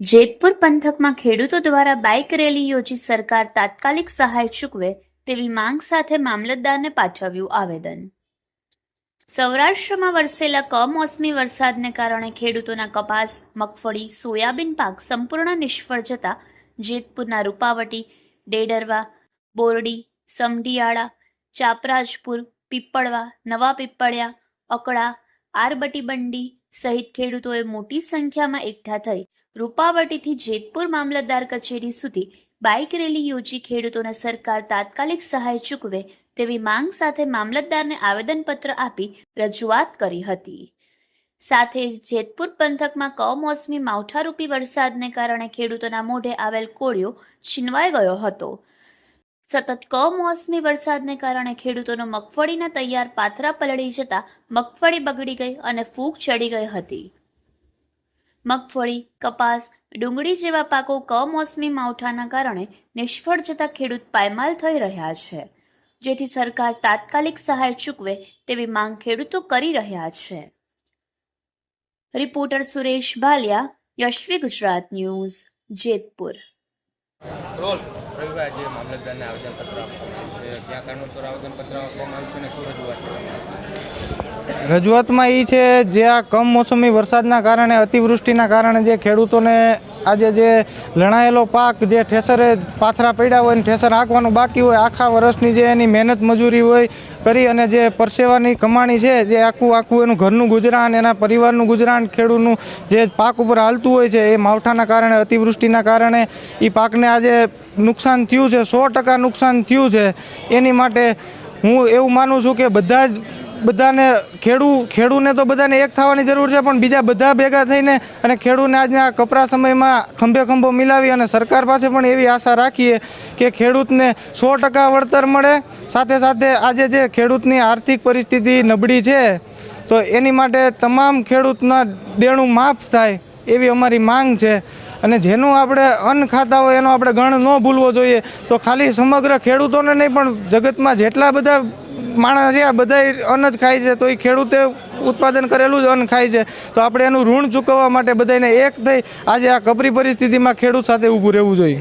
જેતપુર પંથકમાં ખેડૂતો દ્વારા બાઇક રેલી યોજી સરકાર તાત્કાલિક સહાય ચૂકવે તેવી માંગ સાથે મામલતદારને પાઠવ્યું આવેદન. સૌરાષ્ટ્રમાં વરસેલા કમોસમી વરસાદને કારણે ખેડૂતોના કપાસ, મગફળી, સોયાબીન પાક સંપૂર્ણ નિષ્ફળ જતા જેતપુરના રૂપાવટી, ડેડરવા, બોરડી સમઢિયાળા ચાપરાજપુર, પીપળવા, નવા પીપળિયા, અકળા, આરબટી બંડી સહિત ખેડૂતોએ મોટી સંખ્યામાં એકઠા થઈ રૂપાવટીથી જેતપુર મામલતદાર કચેરી સુધી બાઇક રેલી યોજી ખેડૂતોને સરકાર તાત્કાલિક સહાય ચૂકવે તેવી માંગ સાથે મામલતદારને આવેદનપત્ર આપી રજૂઆત કરી હતી. સાથે જ જેતપુર પંથકમાં કમોસમી માવઠારૂપી વરસાદને કારણે ખેડૂતોના મોઢે આવેલ કોળિયો છીનવાઈ ગયો હતો. સતત કમોસમી વરસાદને કારણે ખેડૂતોનો મગફળીના તૈયાર પાથરા પલળી જતા મગફળી બગડી ગઈ અને ફૂગ ચડી ગઈ હતી. મગફળી, કપાસ, ડુંગળી જેવા પાકો કમોસમી માવઠાના કારણે નિષ્ફળ જતા ખેડૂત પાયમાલ થઈ રહ્યા છે. જેથી સરકાર તાત્કાલિક સહાય ચૂકવે તેવી માંગ ખેડૂતો કરી રહ્યા છે. Reporter Suresh Bhaliya, Yashvi Gujarat news, Jetpur. Role રવિવાર જે મામલતદારને આવેદનપત્ર આપવામાં આવ્યું છે. ક્યાં કારણોસર આવેદનપત્ર આપવામાં આવ્યું છે અને શું રજૂઆત છે? રજૂઆતમાં એ છે, જે આ કમોસમી વરસાદના કારણે, અતિવૃષ્ટિના કારણે જે ખેડૂતોને આજે જે લણાયેલો પાક જે ઠેસરે પાથરા પડ્યા હોય ને ઠેસર આંકવાનું બાકી હોય, આખા વર્ષની જે એની મહેનત મજૂરી હોય કરી અને જે પરસેવાની કમાણી છે, જે આખું આખું એનું ઘરનું ગુજરાન, એના પરિવારનું ગુજરાન, ખેડૂતનું જે પાક ઉપર હાલતું હોય છે, એ માવઠાના કારણે, અતિવૃષ્ટિના કારણે એ પાકને આજે નુકસાન થયું છે, સો ટકા નુકસાન થયું છે. એની માટે હું એવું માનું છું કે બધા જ બધાને ખેડૂ, ખેડૂને તો બધાને એક થવાની જરૂર છે, પણ બીજા બધા ભેગા થઈને અને ખેડૂને આજના કપરા સમયમાં ખંભે ખંભો મિલાવી અને સરકાર પાસે પણ એવી આશા રાખીએ કે ખેડૂતને સો વળતર મળે. સાથે સાથે આજે જે ખેડૂતની આર્થિક પરિસ્થિતિ નબળી છે, તો એની માટે તમામ ખેડૂતના દેણું માફ થાય એવી અમારી માંગ છે. અને જેનું આપણે અન્ન ખાતા હોય એનો આપણે ગણ ન ભૂલવો જોઈએ, તો ખાલી સમગ્ર ખેડૂતોને નહીં, પણ જગતમાં જેટલા બધા માણસ રહ્યા બધા અન્ન જ ખાય છે, તો એ ખેડૂતે ઉત્પાદન કરેલું જ અન્ન ખાય છે. તો આપણે એનું ઋણ ચૂકવવા માટે બધાને એક થઈ, આજે આ કપરી પરિસ્થિતિમાં ખેડૂત સાથે ઊભું રહેવું જોઈએ.